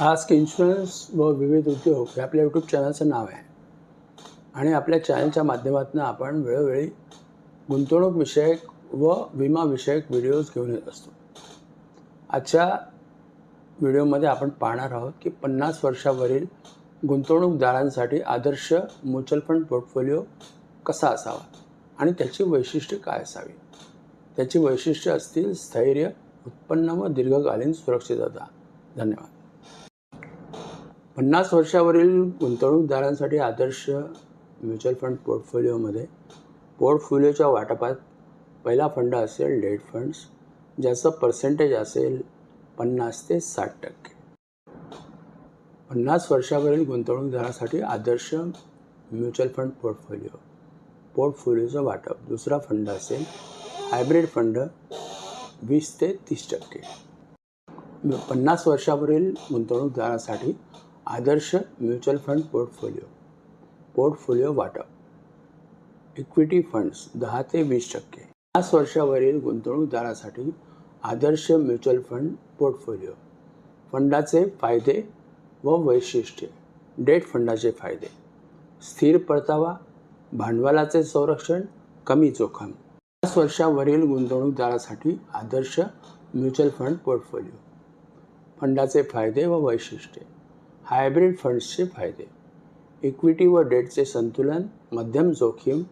Ask insurance व विविध उद्योग हे आपल्या यूट्यूब चॅनलचं नाव आहे. आणि आपल्या चॅनलच्या माध्यमातून आपण वेळोवेळी गुंतवणूकविषयक व विमाविषयक व्हिडिओज घेऊन येत असतो. आजच्या व्हिडिओमध्ये आपण पाहणार आहोत की पन्नास वर्षावरील गुंतवणूकदारांसाठी आदर्श म्युच्युअल फंड पोर्टफोलिओ कसा असावा आणि त्याची वैशिष्ट्ये काय असावी? त्याची वैशिष्ट्ये असतील स्थैर्य उत्पन्न व दीर्घकालीन सुरक्षितता. धन्यवाद. पन्नास वर्षावरील गुंतवणूकदारांसाठी आदर्श म्युच्युअल फंड पोर्टफोलिओमध्ये पोर्टफोलिओच्या वाटपात पहिला फंड असेल डेट फंड्स ज्याचं पर्सेंटेज असेल पन्नास ते साठ टक्के. पन्नास वर्षावरील गुंतवणूकदारासाठी आदर्श म्युच्युअल फंड पोर्टफोलिओ. पोर्टफोलिओचं वाटप दुसरा फंड असेल हायब्रिड फंड वीस ते तीस टक्के. पन्नास वर्षावरील गुंतवणूकदारासाठी आदर्श म्युच्युअल फंड पोर्टफोलिओ पोर्टफोलिओ वाटप इक्विटी फंड्स दहा ते वीस टक्के. पन्नास वर्षावरील गुंतवणूकदारासाठी आदर्श म्युच्युअल फंड पोर्टफोलिओ फंडाचे फायदे व वैशिष्ट्ये डेट फंडाचे फायदे स्थिर परतावा भांडवलाचे संरक्षण कमी जोखम. पन्नास वर्षावरील गुंतवणूकदारासाठी आदर्श म्युच्युअल फंड पोर्टफोलिओ. फंडाचे फायदे व वैशिष्ट्ये. हायब्रिड फंड्सचे फायदे. इक्विटी व डेटचे संतुलन मध्यम जोखीम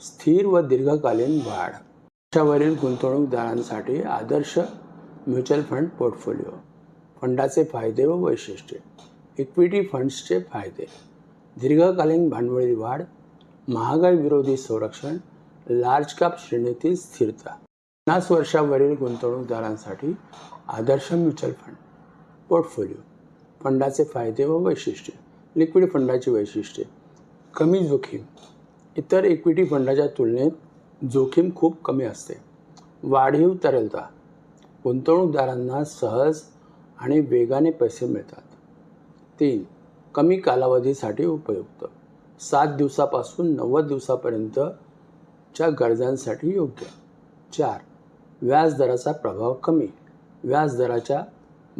स्थिर व दीर्घकालीन वाढ. अशावरील गुंतवणूकदारांसाठी आदर्श म्युच्युअल फंड पोर्टफोलिओ. फंडाचे फायदे व वैशिष्ट्ये. इक्विटी फंड्सचे फायदे. दीर्घकालीन भांडवली वाढ महागाई विरोधी संरक्षण लार्ज कॅप श्रेणीतील स्थिरता. पन्नास वर्षावरील गुंतवणूकदारांसाठी आदर्श म्युच्युअल फंड. पोर्टफोलिओ. फंडाचे फायदे व वैशिष्ट्ये. लिक्विड फंडाची वैशिष्ट्ये. कमी जोखीम. इतर इक्विटी फंडाच्या तुलनेत जोखीम खूप कमी असते. वाढीव तरलता. गुंतवणूकदारांना सहज आणि वेगाने पैसे मिळतात. तीन कमी कालावधीसाठी उपयुक्त. सात दिवसापासून नव्वद दिवसापर्यंतच्या गरजांसाठी योग्य. चार व्याजदराचा प्रभाव कमी. व्याजदराच्या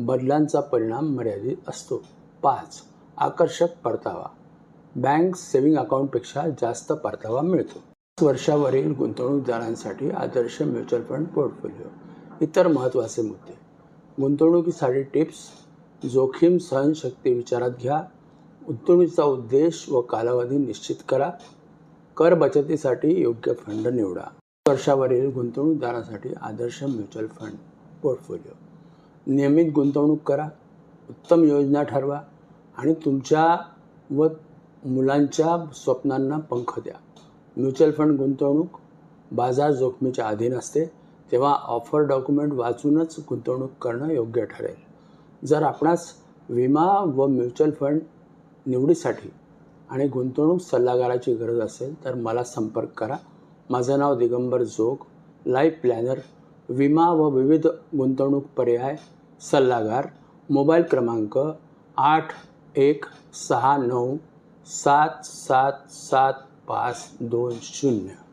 बदलांचा परिणाम मर्यादित असतो. पाच. आकर्षक परतावा. बँक सेविंग अकाउंटपेक्षा जास्त परतावा मिळतो. पाच वर्षावरील गुंतवणूकदारांसाठी आदर्श म्युच्युअल फंड पोर्टफोलिओ. इतर महत्त्वाचे मुद्दे. गुंतवणुकीसाठी टिप्स जोखीम सहनशक्ती विचारात घ्या. गुंतवणुकीचा उद्देश व कालावधी निश्चित करा. कर बचतीसाठी योग्य फंड निवडा. वर्षावरील गुंतवणूकदारांसाठी आदर्श म्युच्युअल फंड पोर्टफोलिओ. नियमित गुंतवणूक करा उत्तम योजना ठरवा आणि तुमच्या व मुलांच्या स्वप्नांना पंख द्या. म्युच्युअल फंड गुंतवणूक बाजार जोखमीच्या अधीन असते तेव्हा ऑफर डॉक्युमेंट वाचूनच गुंतवणूक करणं योग्य ठरेल. जर आपणास विमा व म्युच्युअल फंड निवडीसाठी आणि गुंतवणूक सल्लागाराची गरज असेल तर मला संपर्क करा. माझं नाव दिगंबर जोग लाईफ प्लॅनर विमा व विविध गुंतवणूक पर्याय सल्लागार मोबाईल क्रमांक आठ एक सहा नऊ सात सात सात पाच दोन शून्य.